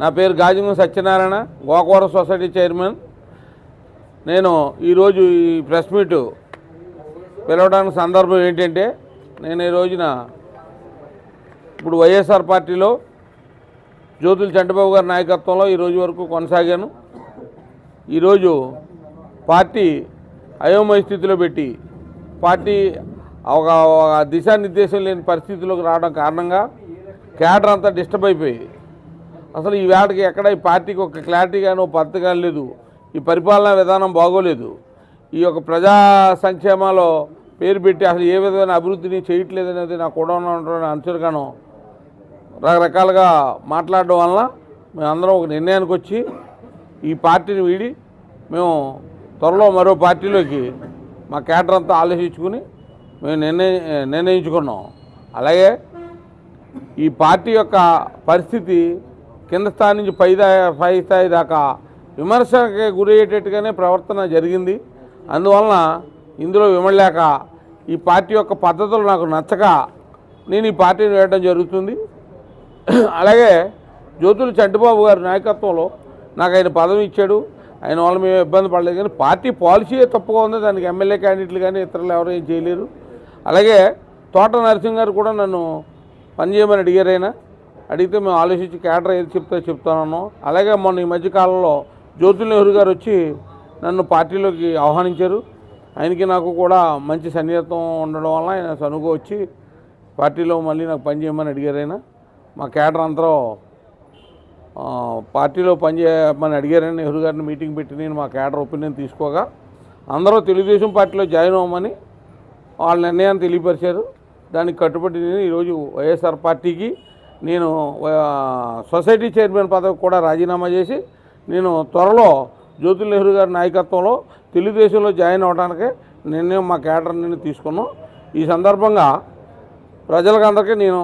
నా పేరు Gajuma Satyanarayana Gokavaram society chairman. నేను ఈరోజు ఈ ప్రెస్ మీట్ పిలవడానికి సందర్భం ఏంటంటే నేను ఈ రోజున ఇప్పుడు వైఎస్ఆర్ పార్టీలో జ్యోతుల చంటబాబు గారి నాయకత్వంలో ఈ రోజు వరకు కొనసాగాను. ఈరోజు పార్టీ అయోమయ స్థితిలో పెట్టి పార్టీ ఒక ఒక దిశానిర్దేశం లేని పరిస్థితిలోకి రావడం కారణంగా క్యాడర్ అంతా డిస్టర్బ్ అయిపోయి అసలు ఈ వేటకి ఎక్కడ ఈ పార్టీకి ఒక క్లారిటీ కానీ ఒక పద్ధతి కానీ లేదు. ఈ పరిపాలనా విధానం బాగోలేదు. ఈ యొక్క ప్రజా సంక్షేమాలో పేరు పెట్టి అసలు ఏ విధమైన అభివృద్ధిని చేయట్లేదు అనేది నాకు కూడా ఉన్నటువంటి అంచనగాను రకరకాలుగా మాట్లాడడం వలన మేమందరం ఒక నిర్ణయానికి వచ్చి ఈ పార్టీని వీడి మేము త్వరలో మరో పార్టీలోకి మా కేటర్ అంతా ఆలోచించుకుని మేము నిర్ణయ నిర్ణయించుకున్నాం. అలాగే ఈ పార్టీ యొక్క పరిస్థితి కింద స్థాయి నుంచి పై పై స్థాయి దాకా విమర్శకి గురయ్యేటట్టుగానే ప్రవర్తన జరిగింది. అందువలన ఇందులో విమలేక ఈ పార్టీ యొక్క పద్ధతులు నాకు నచ్చక నేను ఈ పార్టీని వేయడం జరుగుతుంది. అలాగే జ్యోతులు చంటిబాబు గారి నాయకత్వంలో నాకు ఆయన పదవి ఇచ్చాడు. ఆయన వల్ల మేము ఇబ్బంది పడలేదు కానీ పార్టీ పాలసీయే తప్పుగా ఉంది. దానికి ఎమ్మెల్యే క్యాండిడేట్లు కానీ ఇతరులు ఎవరు ఏం చేయలేరు. అలాగే తోట నరసింహ్ గారు కూడా నన్ను పనిచేయమని అడిగారు ఆయన. అడిగితే మేము ఆలోచించి క్యాడర్ ఏది చెప్తే చెప్తానన్నాం. అలాగే మొన్న ఈ మధ్యకాలంలో జ్యోతుల నెహ్రూ గారు వచ్చి నన్ను పార్టీలోకి ఆహ్వానించారు. ఆయనకి నాకు కూడా మంచి సన్నిహితం ఉండడం వల్ల ఆయన సనుగు వచ్చి పార్టీలో మళ్ళీ నాకు పనిచేయమని అడిగారు ఆయన. మా క్యాడర్ అందరూ పార్టీలో పనిచేయమని అడిగారని నెహ్రూ గారిని మీటింగ్ పెట్టి నేను మా క్యాడర్ ఒపీనియన్ తీసుకోగా అందరూ తెలుగుదేశం పార్టీలో జాయిన్ అవ్వమని వాళ్ళ నిర్ణయాన్ని తెలియపరిచారు. దానికి కట్టుబడి నేను ఈరోజు వైఎస్ఆర్ పార్టీకి నేను సొసైటీ చైర్మన్ పదవి కూడా రాజీనామా చేసి నేను త్వరలో జ్యోతి నెహ్రూ గారి నాయకత్వంలో తెలుగుదేశంలో జాయిన్ అవడానికి నిర్ణయం మా కేటర్ నేను తీసుకున్నాం ఈ సందర్భంగా ప్రజలకందరికీ నేను